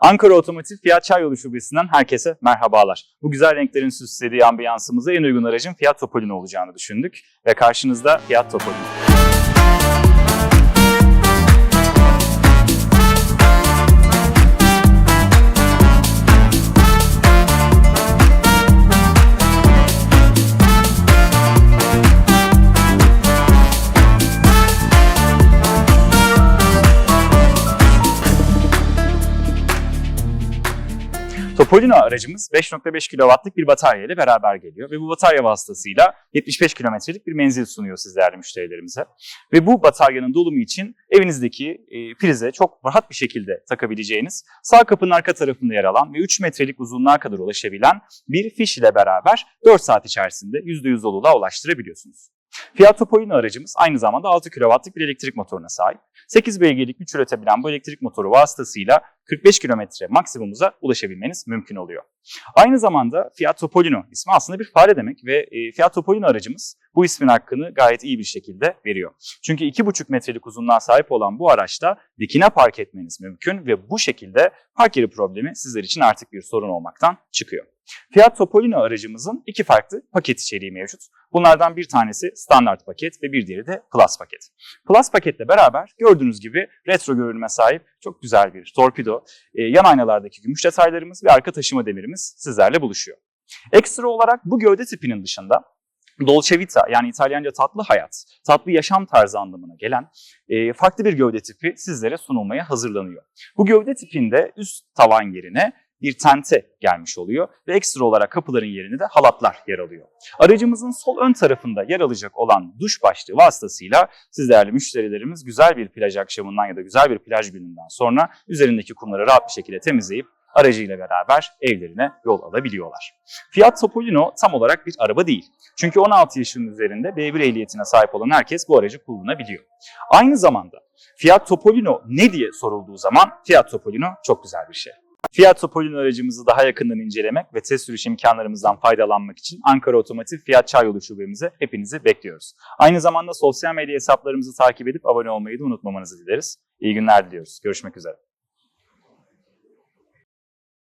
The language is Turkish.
Ankara Otomotiv Fiyat Çayyolu Şubesi'nden herkese merhabalar. Bu güzel renklerin süslediği ambiyansımıza en uygun aracın Fiat Topolino olacağını düşündük ve karşınızda Fiat Topolino. Topolino aracımız 5.5 kW'lık bir batarya ile beraber geliyor ve bu batarya vasıtasıyla 75 kilometrelik bir menzil sunuyor siz müşterilerimize. Ve bu bataryanın dolumu için evinizdeki e, prize çok rahat bir şekilde takabileceğiniz sağ kapının arka tarafında yer alan ve 3 metrelik uzunluğa kadar ulaşabilen bir fiş ile beraber 4 saat içerisinde %100 doluluğa ulaştırabiliyorsunuz. Fiat Topolino aracımız aynı zamanda 6 kW'lık bir elektrik motoruna sahip. 8 beygirlik güç üretebilen bu elektrik motoru vasıtasıyla 45 kilometre maksimumuza ulaşabilmeniz mümkün oluyor. Aynı zamanda Fiat Topolino ismi aslında bir fare demek ve e, Fiat Topolino aracımız bu ismin hakkını gayet iyi bir şekilde veriyor. Çünkü 2,5 metrelik uzunluğa sahip olan bu araçta dikine park etmeniz mümkün ve bu şekilde park yeri problemi sizler için artık bir sorun olmaktan çıkıyor. Fiat Topolino aracımızın iki farklı paket içeriği mevcut. Bunlardan bir tanesi standart paket ve bir diğeri de Plus paket. Plus paketle beraber gördüğünüz gibi retro görünüme sahip çok güzel bir torpido, e, yan aynalardaki gümüş detaylarımız ve arka taşıma demirimiz sizlerle buluşuyor. Ekstra olarak bu gövde tipinin dışında Dolce Vita yani İtalyanca tatlı hayat, tatlı yaşam tarzı anlamına gelen e, farklı bir gövde tipi sizlere sunulmaya hazırlanıyor. Bu gövde tipinde üst tavan yerine bir tente gelmiş oluyor ve ekstra olarak kapıların yerine de halatlar yer alıyor. Aracımızın sol ön tarafında yer alacak olan duş başlığı vasıtasıyla siz değerli müşterilerimiz güzel bir plaj akşamından ya da güzel bir plaj gününden sonra üzerindeki kumları rahat bir şekilde temizleyip aracıyla beraber evlerine yol alabiliyorlar. Fiat Topolino tam olarak bir araba değil. Çünkü 16 yaşının üzerinde B1 ehliyetine sahip olan herkes bu aracı kullanabiliyor. Aynı zamanda Fiat Topolino ne diye sorulduğu zaman Fiat Topolino çok güzel bir şey. Fiat Topolino aracımızı daha yakından incelemek ve test sürüş imkanlarımızdan faydalanmak için Ankara Otomotiv Fiat Çayyolu Şubemize hepinizi bekliyoruz. Aynı zamanda sosyal medya hesaplarımızı takip edip abone olmayı da unutmamanızı dileriz. İyi günler diliyoruz. Görüşmek üzere.